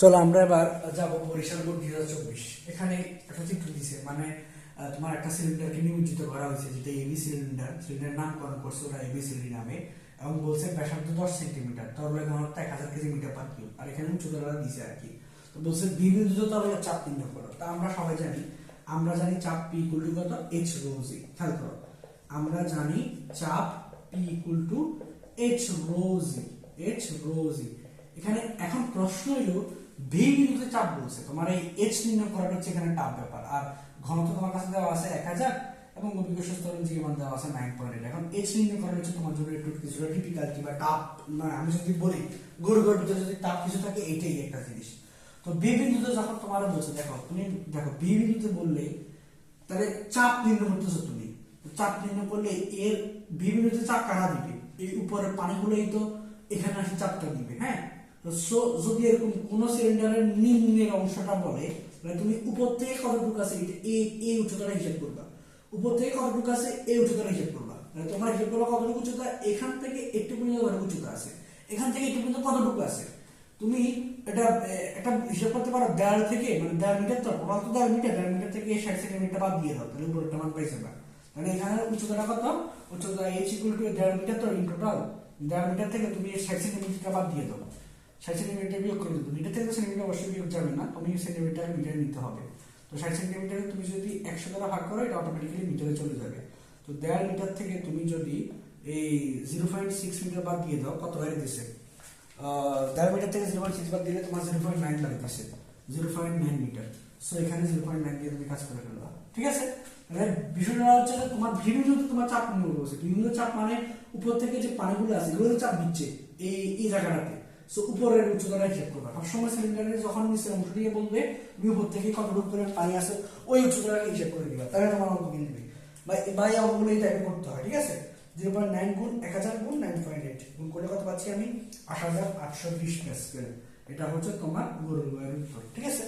চলো আমরা এবার যাব বরিশাল বোর্ড দুই হাজার চব্বিশ। এখানে একটা চিত্র দিছে মানে তোমার একটা সিলিন্ডারকে নিমজ্জিত করা হয়েছে, যেটা এবি সিলিন্ডার সিলিন্ডার নামকরণ করছে ওরা এবি সিলিন্ডার নামে, এবং বলছে ব্যাসার্ধ দশ সেন্টিমিটার তরলের ঘনত্ব এক হাজার কেজি মিটার পার কিউব আর এখানে উচ্চতরা দিছে আর কি। তো বলছে বিভিন্ন তরলের চাপ নির্ণয় করো। তা আমরা সবাই জানি, আমরা জানি চাপ পি ইকুয়াল টু কত? এইচ রোজি খেয়াল করো। আমরা জানি চাপ P equal to H rho g H rho g এখানে এখন প্রশ্ন হলো ভি বিন্দুতে চাপ বলছে। তোমার এই এইচ নির্ণয় করাটা হচ্ছে এখানে টাপ ব্যাপার। আর ঘনত্ব তোমার কাছে দেওয়া আছে এক হাজার এবং অভিজ্ঞ স্তরের জীবন দেওয়া আছে নাইন পয়েন্ট এখন এইচ নির্ণয় করা হচ্ছে তোমার জন্য একটু কিছুটা ডিফিকাল্টি বা টাপ মানে আমি যদি বলি গরু গরুর ভিতরে যদি টাপ কিছু থাকে এইটাই একটা জিনিস। তো বি বিন্দুতে যখন তোমার বলছে, দেখো, তুমি দেখো বি বিন্দুতে বললে, তাহলে চাপ নির্ণয় করতেছো তুমি। চাপ নির্ণয় করলে এর বি বিন্দুতে চাপ কারা দিবে? এই উপরের পানিগুলোই তো এখানে আসে চাপটা দিবে হ্যাঁ? সো, যদি এরকম কোন সিলিন্ডারের নিম্নের অংশটা বলে, তাহলে তুমি উপর থেকে কতটুকু আছে এই এই উচ্চতাটা হিসাব করবা। উপর থেকে কতটুকু আছে এই উচ্চতাটা হিসাব করবা। তাহলে তোমরা হিসাব করবা কতটুকু উচ্চতা? এখান থেকে একটু পর্যন্ত উচ্চতা আছে। এখান থেকে একটু পর্যন্ত কতটুকু আছে? তুমি এটা একটা হিসাব করতে পারো দেড় থেকে মানে দেড় মিটার তো টোটাল তো দেড় মিটার দেড় মিটার থেকে ষাট সেন্টিমিটার বাদ দিয়ে দাও, তাহলে উপরেরটা মান পাইছে না তাহলে এখানে উচ্চতাটা কত? উচ্চতা এইচ ইকুয়াল দেড় মিটার তো ইন টোটাল দেড় মিটার থেকে তুমি ষাট সেন্টিমিটার বাদ দিয়ে দাও। ষাট সেন্টিমিটার বিয়োগ করে দেবো মিটার থেকে তো সেন্টিমিটার অবশ্যই বিয়োগ যাবে না, তুমি সেন্টিমিটার মিটার নিতে হবে। তো ষাট সেন্টিমিটারে তুমি যদি একশো দ্বারা ভাগ করো, এটা অটোমেটিক্যালি মিটারে চলে যাবে। তো দেড় মিটার থেকে তুমি যদি এই জিরো পয়েন্ট সিক্স মিটার বাদ দিয়ে দাও, কত দেড় মিটার থেকে জিরো পয়েন্ট সিক্স বাদ দিলে তোমার জিরো পয়েন্ট নাইন লাগতেছে, জিরো নাইন মিটার। সো এখানে জিরো পয়েন্ট নাইন দিয়ে তুমি কাজ করে ফেলবা। ঠিক আছে? বিষয়টা হচ্ছে তোমার বিভিন্ন তোমার চাপ নির্ভর করছে বিভিন্ন চাপ মানে উপর থেকে যে পানিগুলো আছে এগুলো চাপ দিচ্ছে এই এই জায়গাটাতে। সো উপরের উচ্চতাটা হিসাব করবা। সবসময় সিলিন্ডারে যখন নিচের অংশ দিয়ে বলবে, তুমি উপর থেকে কতটুকু করে পানি আছে, ওই উচ্চতাটাকে হিসাব করে দিবা তাহলে তোমার অঙ্ক কিনবে বা বা এই অঙ্কগুলো এই টাইপে করতে হয়, ঠিক আছে? জিরো পয়েন্ট নাইন গুণ, এক হাজার গুণ নাইন পয়েন্ট এইট গুণ কত পাচ্ছি আমি? আট হাজার আটশো বিশ প্যাসকেল এটা হচ্ছে তোমার উত্তর, ঠিক আছে?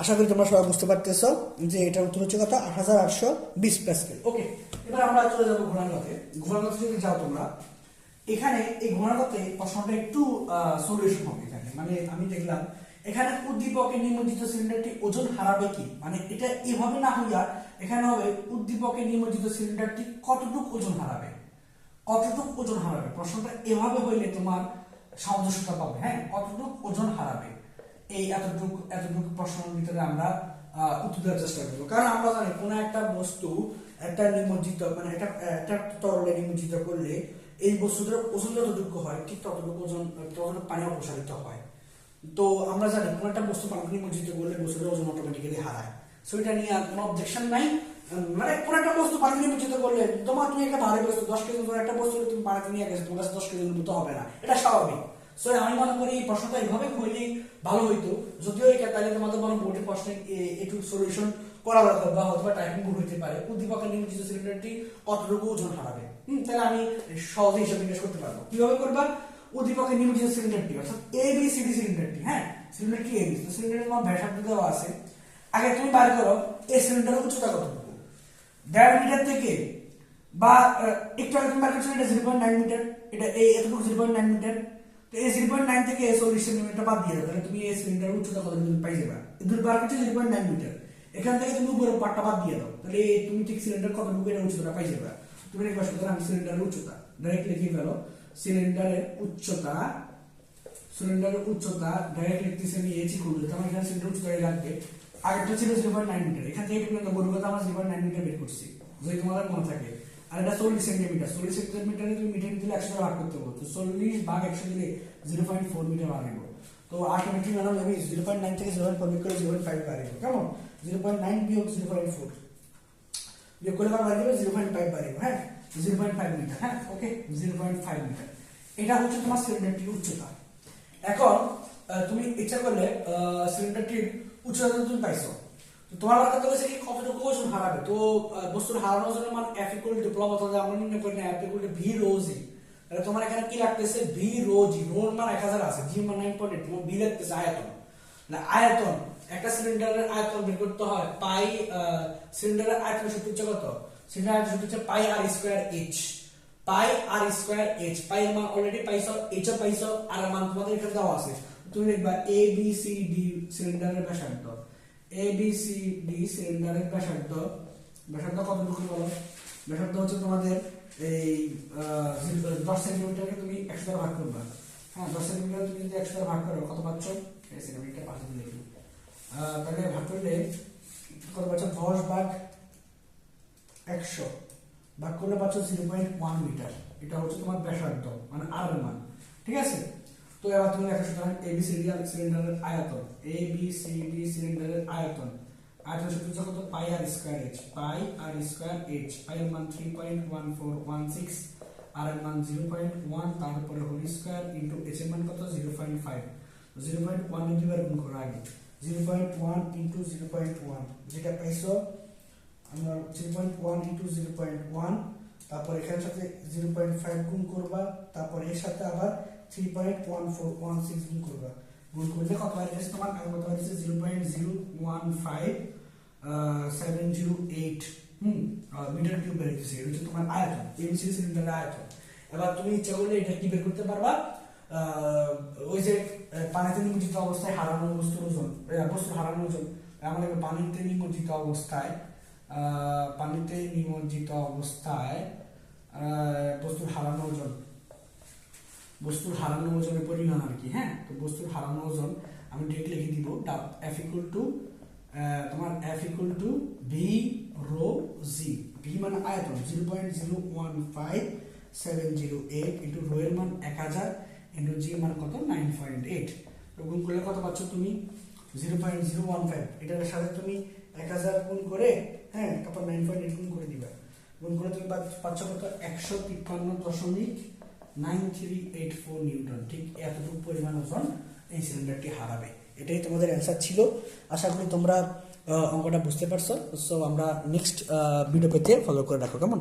আশা করি তোমরা সবাই বুঝতে পারতেছ যে এটার উত্তর হচ্ছে কত? আট হাজার আটশো বিশ প্যাসকেল ওকে, এবার আমরা চলে যাব ঘোড়ার ঘোড়ার যদি যাও তোমরা এখানে এই পথে প্রশ্নটা একটু সলিউশন হবে এখানে। মানে আমি দেখলাম, এখানে উদ্দীপকে নিমজ্জিত সিলিন্ডারটি ওজন হারাবে কি? মানে এটা এভাবে না হইয়া এখানে হবে উদ্দীপকে নিমজ্জিত সিলিন্ডারটি কতটুকু ওজন হারাবে? কতটুকু ওজন হারাবে? প্রশ্নটা এভাবে হইলে তোমার সামঞ্জস্যতা পাবে হ্যাঁ? কতটুকু ওজন হারাবে? এই এতটুকু এতটুকু প্রশ্নের ভিতরে আমরা উত্তর দেওয়ার চেষ্টা করব। কারণ আমরা জানি কোনো একটা বস্তু একটা নিমজ্জিত মানে একটা একটা তরলে নিমজ্জিত করলে এই বস্তুটার ওজন যতটুকু হয়, ঠিক ততটুকু ওজন, ততটুকু পানি অপসারিত হয়। তো আমরা জানি, কোনো একটা বস্তু পানি নিমজ্জিত করলে বস্তুটার ওজন অটোমেটিক্যালি হারায়। সো এটা নিয়ে আর কোনো অবজেকশন নাই। মানে কোনো একটা বস্তু পানি নিমজ্জিত করলে, তোমার তুমি একটা ভারী বস্তু, দশ কেজি ওজনের একটা বস্তু, তুমি পানিতে নিয়ে গেছো তোমার কাছে দশ কেজির মতো হবে না। এটা স্বাভাবিক। সো আমি মনে করি এই প্রশ্নটা এইভাবে হইলেই ভালো হইতো। যদিও এটা তাহলে তোমাদের মনে বোর্ডের প্রশ্নে এ- একটু সলিউশন করা দরকার বা হয়তো টাইপিং ভুল হইতে পারে। উদ্দীপকের নিমজ্জিত সিলিন্ডারটি কতটুকু ওজন হারাবে? তাহলে আমি সহজে হিসাব নিকাশ করতে পারব। কীভাবে করবা? উদ্দীপকের নিমজ্জিত সিলিন্ডারটি অর্থাৎ এ বি সি ডি সিলিন্ডারটি হ্যাঁ? সিলিন্ডারটি এ বি তো সিলিন্ডারের তোমার ব্যাসার্ধ দেওয়া আছে। আগে তুমি বার করো এই সিলিন্ডারের উচ্চতা কতটুকু? দেড় মিটার থেকে বা একটু আগে তুমি বার করছ এটা জিরো পয়েন্ট নাইন মিটার। এটা এই এতটুকু জিরো পয়েন্ট নাইন মিটার। তো এই জিরো পয়েন্ট নাইন থেকে চল্লিশ সেন্টিমিটার বাদ দিয়ে দাও। তাহলে তুমি এই সিলিন্ডারের উচ্চতা কত পাই যাবে? দুই বার করছ জিরো পয়েন্ট নাইন মিটার। এখান থেকে তুমি উপরের পাটটা বাদ দিয়ে দাও। তাহলে তুমি ঠিক সিলিন্ডার কতটুকু এটা উচ্চতা পাই যাবে। তুমি লিখবা সুতরাং সিলিন্ডারের উচ্চতা ডাইরেক্ট লিখে ফেলো সিলিন্ডারের উচ্চতা সিলিন্ডারের উচ্চতা ডাইরেক্ট লিখতেছি আমি এইচ ইকুয়াল টু আমার এখানে সিলিন্ডার উচ্চতা লাগবে আগেরটা ছিল জিরো পয়েন্ট নাইন মিটার এখান থেকে পর্যন্ত বলব আমরা জিরো পয়েন্ট নাইন মিটার বের করছি। যদি তোমাদের মনে থাকে? আর এটা চল্লিশ সেন্টিমিটার চল্লিশ সেন্টিমিটারে তুমি মিটার দিলে একশো ভাগ করতে পারব তো চল্লিশ ভাগ একশো দিলে জিরো পয়েন্ট ফোর মিটার বাড়াবো তো আলটিমেটলি ম্যাডাম আমি জিরো পয়েন্ট নাইন থেকে জিরো পয়েন্ট ফোর করে জিরো পয়েন্ট ফাইভ বাড়াবো কেমন? জিরো পয়েন্ট নাইন বিয়োগ জিরো পয়েন্ট ফোর বিয়োগ করলে আমার বাড়িয়ে জিরো পয়েন্ট ফাইভ বাড়িয়ে হ্যাঁ? জিরো পয়েন্ট ফাইভ মিটার হ্যাঁ? Okay? Zero point five metre. এটা হচ্ছে তোমার সিলিন্ডারটির উচ্চতা। এখন তুমি ইচ্ছা করলে সিলিন্ডারটির উচ্চতা তুমি পাইছো। তো তোমার কথা তো হচ্ছে কতটুকু ওজন হারাবে? তো বস্তুর হারানোর জন্য মানে টু ডিপ্লোমা অথবা আমরা নির্ণয় করি না টু ভি রোজি তাহলে তোমার এখানে কি লাগতেছে? ভি রোজি রোর মান এক হাজার আছে। জি মান নাইন পয়েন্ট ভি লাগতেছে আয়তন। আয়তন, একটা সিলিন্ডারের আয়তন বের করতে হয় পাই সিলিন্ডারের আয়তন সূত্র হচ্ছে কত? সিলিন্ডার আয়তন হচ্ছে pi R square H pi R square H pi এর মান অলরেডি পাইছো এইচ ও পাইছো, আর এর মান তোমাদের এখানে দেওয়া আছে। তুমি দেখবা এ বি সি ডি সিলিন্ডারের ব্যাসার্ধ। এ বি সি ডি সিলিন্ডারের ব্যাসার্ধ। ব্যাসার্ধ কতটুকু বলো? ব্যাসার্ধ হচ্ছে তোমাদের এই দশ সেন্টিমিটারকে তুমি একশো দ্বারা ভাগ করবা। হ্যাঁ দশ সেন্টিমিটার তুমি যদি একশো ভাগ করো কত পাচ্ছ? সেন্টিমিটার পাশে লিখি আহ, তাহলে ভাগ করলে কত পাচ্ছ? দশ ভাগ একশো। ভাগ করলে পাচ্ছ জিরো পয়েন্ট ওয়ান মিটার এটা হচ্ছে তোমার ব্যাসার্ধ মানে আর মান। ঠিক আছে? তো এবার তুমি সুতরাং এ বি সি সিলিন্ডারের আয়তন। এ বি সি ডি সিলিন্ডারের আয়তন। আয়তন সূত্র কত pi R square H, pi R square H, pi এর মান three point one four one six R এর মান জিরো পয়েন্ট ওয়ান তারপরে হোল স্কয়ার ইন্টু এইচ এর মান কত? Zero point five zero point one দুইবার গুণ করো আগে। Zero point one into zero point one যেটা পাইছো, আমরা zero point one into zero point one তারপর এখানের সাথে জিরো পয়েন্ট ফাইভ গুণ করবা, তারপর এর সাথে আবার three point one four one six গুণ করবা। গুণ করলে কত তোমার কত zero point zero one five seven zero eight হুম তোমার এবার তুমি এটা কি বের করতে পারবা? ওই যে পানিতে নিমজ্জিত অবস্থায় হারানো বস্তুর হারানো আমাদের পানিতে নিমজ্জিত অবস্থায় পানিতে অবস্থায় বস্তুর হারানো ওজন, বস্তুর হারানো ওজনের পরিমাণ আর কি হ্যাঁ? তো বস্তুর হারানো ওজন আমি ঠিক লিখে দিব এফ ইকুয়াল টু তোমার F equal to B rho G V মানে আয়তন zero point zero one five seven zero eight into rho এর মান এক হাজার ইন্টু জি মান কত? নাইন পয়েন্ট এইট তো গুণ করলে কত পাচ্ছ তুমি? Zero point zero one five এটার সাথে তুমি এক হাজার গুণ করে হ্যাঁ তারপর নাইন পয়েন্ট এইট গুণ করে দিবে। গুণ করে তুমি পাচ্ছ কত? একশো তিপ্পান্ন দশমিক nine three eight four newton ঠিক এতটুকু পরিমাণ ওজন এই সিলিন্ডারটি হারাবে। এটাই তোমাদের অ্যান্সার ছিল। আশা করি তোমরা অঙ্কটা বুঝতে পারছ। সো আমরা নেক্সট ভিডিও পেতে ফলো করে রাখো কেমন?